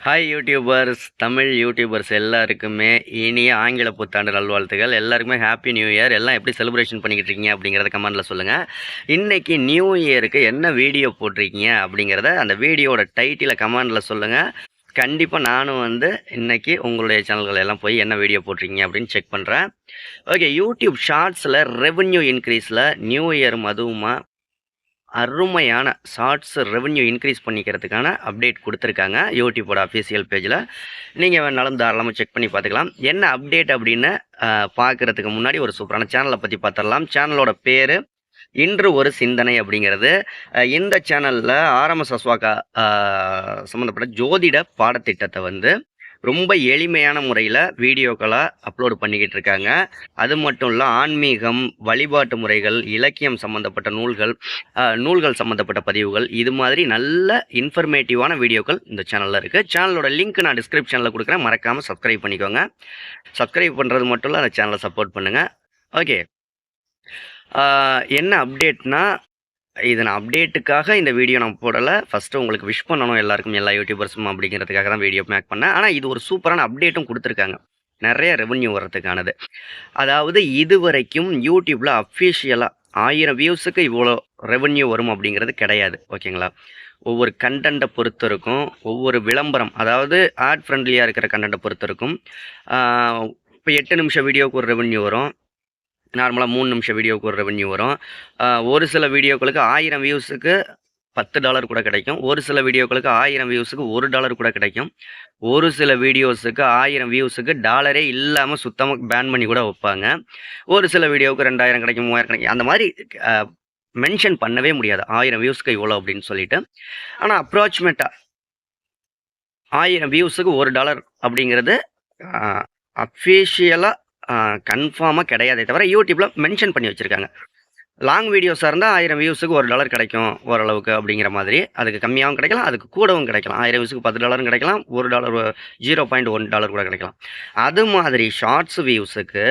Hi YouTubers Tamil YouTubers எல்லாருக்குமே இனிய ஆங்கில புத்தாண்டு நல்வாழ்த்துகள் எல்லாருக்குமே ஹாப்பி நியூ இயர் எல்லாம் எப்படி செலிப்ரேஷன் பண்ணிக்கிட்டு இருக்கீங்க அப்படிங்கிறத கமெண்டில் சொல்லுங்கள் இன்றைக்கி நியூ இயருக்கு என்ன வீடியோ போட்டிருக்கீங்க அப்படிங்கிறத அந்த வீடியோட டைட்டிலை கமெண்டில் சொல்லுங்கள் கண்டிப்பாக நானும் வந்து இன்றைக்கி உங்களுடைய சேனல்கள் எல்லாம் போய் என்ன வீடியோ போட்டிருக்கீங்க அப்படின்னு செக் பண்ணுறேன் ஓகே யூடியூப் ஷார்ட்ஸில் ரெவன்யூ இன்க்ரீஸில் நியூ இயர் அதுவுமா அருமையான ஷார்ட்ஸ் ரெவன்யூ இன்க்ரீஸ் பண்ணிக்கிறதுக்கான அப்டேட் கொடுத்துருக்காங்க. யூடியூபோட அஃபீஷியல் பேஜில் நீங்கள் வேணாலும் தாராளமாக செக் பண்ணி பார்த்துக்கலாம். என்ன அப்டேட் அப்படின்னு பார்க்குறதுக்கு முன்னாடி ஒரு சூப்பரான சேனலை பற்றி பார்த்துடலாம். சேனலோட பேர் இன்று ஒரு சிந்தனை அப்படிங்கிறது. இந்த சேனலில் ஆரம்ப சஸ்வாக்கா சம்மந்தப்பட்ட ஜோதிட பாடத்திட்டத்தை வந்து ரொம்ப எளிமையான முறையில் வீடியோக்களாக அப்லோடு பண்ணிக்கிட்டு இருக்காங்க. அது மட்டும் இல்லை ஆன்மீகம் வழிபாட்டு முறைகள் இலக்கியம் சம்மந்தப்பட்ட நூல்கள் நூல்கள் சம்மந்தப்பட்ட பதிவுகள் இது மாதிரி நல்ல இன்ஃபர்மேட்டிவான வீடியோக்கள் இந்த சேனலில் இருக்குது சேனலோட லிங்க் நான் டிஸ்கிரிப்ஷனில் கொடுக்குறேன். மறக்காமல் சப்ஸ்கிரைப் பண்ணிக்கோங்க. சப்ஸ்கிரைப் பண்ணுறது மட்டும் இல்லை அந்த சேனலை சப்போர்ட் பண்ணுங்கள் ஓகே என்ன அப்டேட்னா இது நான் அப்டேட்டுக்காக இந்த வீடியோ நான் போடலை. ஃபஸ்ட்டு உங்களுக்கு விஷ் பண்ணணும் எல்லாருக்கும் எல்லா யூடியூபர்ஸும் அப்படிங்கிறதுக்காக தான் வீடியோ மேக் பண்ணேன். ஆனால் இது ஒரு சூப்பரான அப்டேட்டும் கொடுத்துருக்காங்க. நிறைய ரெவன்யூ வர்றதுக்கானது. அதாவது இது வரைக்கும் யூடியூப்பில் அஃபிஷியலாக ஆயிரம் வியூஸுக்கு இவ்வளோ ரெவன்யூ வரும் அப்படிங்கிறது கிடையாது. ஓகேங்களா ஒவ்வொரு கண்டென்ட்டை பொறுத்து இருக்கும். ஒவ்வொரு விளம்பரம் அதாவது ஆட் ஃப்ரெண்ட்லியாக இருக்கிற கண்டென்ட்டை பொறுத்து இருக்கும். இப்போ எட்டு நிமிஷம் வீடியோவுக்கு ஒரு ரெவன்யூ வரும். நார்மலாக மூணு நிமிஷம் வீடியோவுக்கு ஒரு ரெவன்யூ வரும். ஒரு சில வீடியோக்களுக்கு ஆயிரம் வியூஸுக்கு பத்து டாலர் கூட கிடைக்கும். ஒரு சில வீடியோக்களுக்கு ஆயிரம் வியூஸுக்கு ஒரு டாலர் கூட கிடைக்கும். ஒரு சில வீடியோஸுக்கு ஆயிரம் வியூஸுக்கு டாலரே இல்லாமல் சுத்தமாக பேன் பண்ணி கூட வைப்பாங்க. ஒரு சில வீடியோவுக்கு ரெண்டாயிரம் கிடைக்கும் மூவாயிரம் கிடைக்கும். அந்த மாதிரி மென்ஷன் பண்ணவே முடியாது. ஆயிரம் வியூஸ்க்கு இவ்வளோ அப்படின்னு சொல்லிட்டு. ஆனால் அப்ராக்சிமேட்டாக ஆயிரம் வியூஸுக்கு ஒரு டாலர் அப்படிங்கிறது அஃபீஷியலாக கன்ஃபார்மாக கிடையாதே தவிர யூடியூப்பில் மென்ஷன் பண்ணி வச்சுருக்காங்க. லாங் வீடியோஸாக இருந்தால் ஆயிரம் வியூஸுக்கு ஒரு டாலர் கிடைக்கும் ஓரளவுக்கு அப்படிங்கிற மாதிரி. அதுக்கு கம்மியாகவும் கிடைக்கலாம் அதுக்கு கூடவும் கிடைக்கலாம். ஆயிரம் வியூஸுக்கு பத்து டாலரும் கிடைக்கலாம் ஒரு dollar zero point one dollar கூட கிடைக்கலாம். அது மாதிரி ஷார்ட்ஸ் வியூஸுக்கு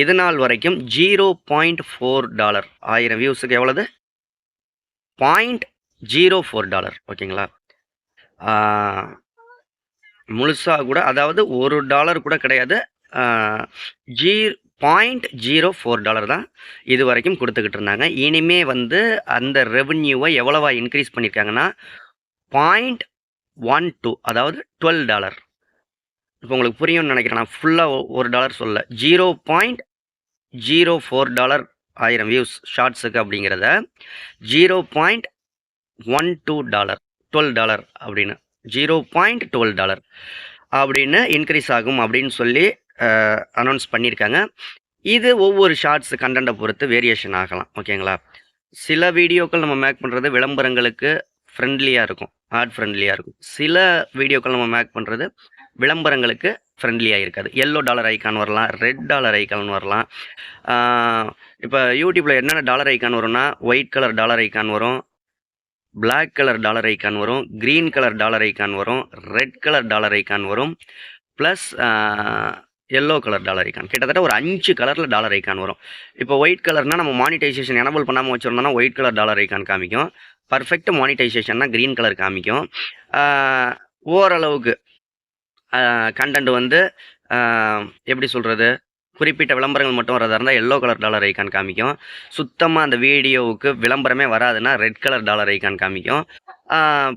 இது நாள் வரைக்கும் ஜீரோ பாயிண்ட் ஃபோர் டாலர் ஆயிரம் வியூஸுக்கு எவ்வளவு? பாயிண்ட் ஜீரோ ஃபோர் டாலர் ஓகேங்களா முழுசாக கூட அதாவது ஒரு டாலர் கூட கிடையாது. G point zero four dollar தான் இது வரைக்கும் கொடுத்துக்கிட்டு இருந்தாங்க. இனிமே வந்து அந்த ரெவன்யூவை எவ்வளவா இன்க்ரீஸ் பண்ணியிருக்காங்கன்னா பாயிண்ட் ஒன் டூ அதாவது டுவெல் டாலர் இப்போ உங்களுக்கு புரியும்னு நினைக்கிறேன். நான் ஃபுல்லாக ஒரு டாலர் சொல்ல zero point zero four dollar ஆயிரம் வியூஸ் ஷார்ட்ஸுக்கு அப்படிங்கிறத zero point one two dollar twelve dollar அப்படின்னு. ஜீரோ பாயிண்ட் டுவெல் டாலர் அப்படின்னு இன்க்ரீஸ் ஆகும் அப்படின்னு சொல்லி அனௌன்ஸ் பண்ணியிருக்காங்க இது ஒவ்வொரு ஷார்ட்ஸ் கண்டென்ட்டை பொறுத்து வேரியேஷன் ஆகலாம். ஓகேங்களா சில வீடியோக்கள் நம்ம மேக் பண்ணுறது விளம்பரங்களுக்கு ஃப்ரெண்ட்லியாக இருக்கும். ஆட் ஃப்ரெண்ட்லியாக இருக்கும். சில வீடியோக்கள் நம்ம மேக் பண்ணுறது விளம்பரங்களுக்கு ஃப்ரெண்ட்லியாக இருக்காது. எல்லோ டாலர் ஐக்கான் வரலாம் ரெட் டாலர் ஐக்கான் வரலாம். இப்போ யூடியூப்பில் என்னென்ன டாலர் ஐக்கான் வரும்னா ஒயிட் கலர் டாலர் ஐக்கான் வரும் பிளாக் கலர் டாலர் ஐக்கான் வரும் க்ரீன் கலர் டாலர் ஐக்கான் வரும் ரெட் கலர் டாலர் ஐக்கான் வரும். Plus yellow colour dollar icon கிட்டத்தட்ட ஒரு அஞ்சு கலரில் டாலர் ஐக்கான் வரும். இப்போ ஒயிட் கலர்னால் நம்ம மானிட்டைசேஷன் எனபிள் பண்ணாமல் வச்சுருந்தோம்னா ஒயிட் கலர் டாலர் ஐக்கான் காமிக்கும். பர்ஃபெக்ட் மானிட்டைசேஷன்னா க்ரீன் கலர் காமிக்கும். ஓரளவுக்கு கண்டென்ட் வந்து எப்படி சொல்கிறது குறிப்பிட்ட விளம்பரங்கள் மட்டும் வரதா இருந்தால் எல்லோ கலர் டாலர் ஐக்கான் காமிக்கும். சுத்தமாக அந்த வீடியோவுக்கு விளம்பரமே வராதுன்னா ரெட் கலர் டாலர் ஐக்கான் காமிக்கும்.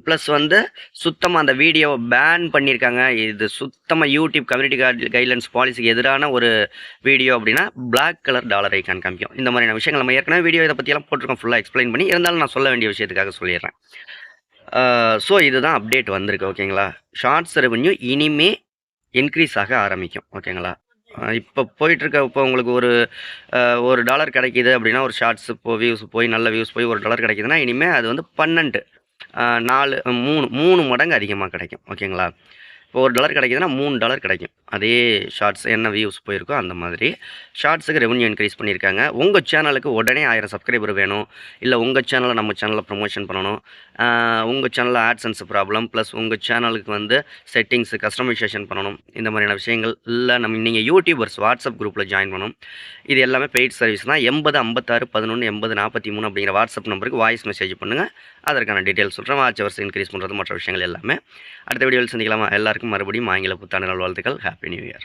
ப்ளஸ் வந்து சுத்தமாக அந்த வீடியோவை பேன் பண்ணியிருக்காங்க இது சுத்தமாக யூடியூப் கம்யூனிட்டி கைட் கைட்லைன்ஸ் பாலிசிக்கு எதிரான ஒரு வீடியோ அப்படின்னா பிளாக் கலர் டாலர் ஐக்கான் காமிக்கும். இந்த மாதிரியான விஷயங்கள் நம்ம ஏற்கனவே வீடியோ இதை பற்றியெல்லாம் போட்டிருக்கோம். ஃபுல்லாக எக்ஸ்பிளைன் பண்ணி இருந்தாலும் நான் சொல்ல வேண்டிய விஷயத்துக்காக சொல்லிடுறேன். ஸோ இதுதான் அப்டேட் வந்திருக்கு ஓகேங்களா ஷார்ட்ஸ் ரெவன்யூ இனிமே இன்க்ரீஸ் ஆக ஆரம்பிக்கும் ஓகேங்களா இப்போ போயிட்டுருக்க இப்போ உங்களுக்கு ஒரு ஒரு டாலர் கிடைக்கிது அப்படின்னா ஒரு ஷார்ட்ஸு இப்போ வியூஸ் போய் நல்ல வியூஸ் போய் ஒரு டாலர் கிடைக்குதுன்னா இனிமேல் அது வந்து பன்னெண்டு நாலு மூணு மூணு மடங்கு அதிகமாக கிடைக்கும். ஓகேங்களா? இப்போ ஒரு டாலர் கிடைக்குதுன்னா மூணு டாலர் கிடைக்கும். அதே ஷார்ட்ஸ் என்ன வியூஸ் போயிருக்கோ அந்த மாதிரி. ஷார்ட்ஸுக்கு ரெவன்யூ இன்க்ரீஸ் பண்ணியிருக்காங்க. உங்கள் சேனலுக்கு உடனே ஆயிரம் சப்ஸ்கிரைபர் வேணும். இல்லை உங்கள் சேனலை நம்ம சேனலில் ப்ரொமோஷன் பண்ணணும். உங்கள் சேனலில் ஆட்சன்ஸ் ப்ராப்ளம் ப்ளஸ் உங்கள் சேனலுக்கு வந்து செட்டிங்ஸு கஸ்டமைசேஷன் பண்ணணும். இந்த மாதிரியான விஷயங்கள் இல்லை நம்ம நீங்கள் யூடியூபர்ஸ் வாட்ஸ்அப் குரூப்பில் ஜாயின் பண்ணணும். இது எல்லாமே பெய்ட் சர்வீஸ் தான். எண்பது ஐம்பத்தாறு பதினொன்று எண்பது நாற்பத்தி மூணு அப்படிங்கிற வாட்ஸ்அப் நம்பருக்கு வாய்ஸ் மெசேஜ் பண்ணுங்கள் அதற்கான டீட்டெயில்ஸ் சொல்கிறேன் வாட்ச் ஹவர்ஸ் இன்க்ரீஸ் பண்ணுறது மற்ற விஷயங்கள் எல்லாமே. அடுத்த வீடியோவில் சந்திக்கலாமா? எல்லாருக்கும் மறுபடியும் ஆங்கில புத்தாண்டு நல்வாழ்த்துக்கள் ஹாப்பி நியூ இயர்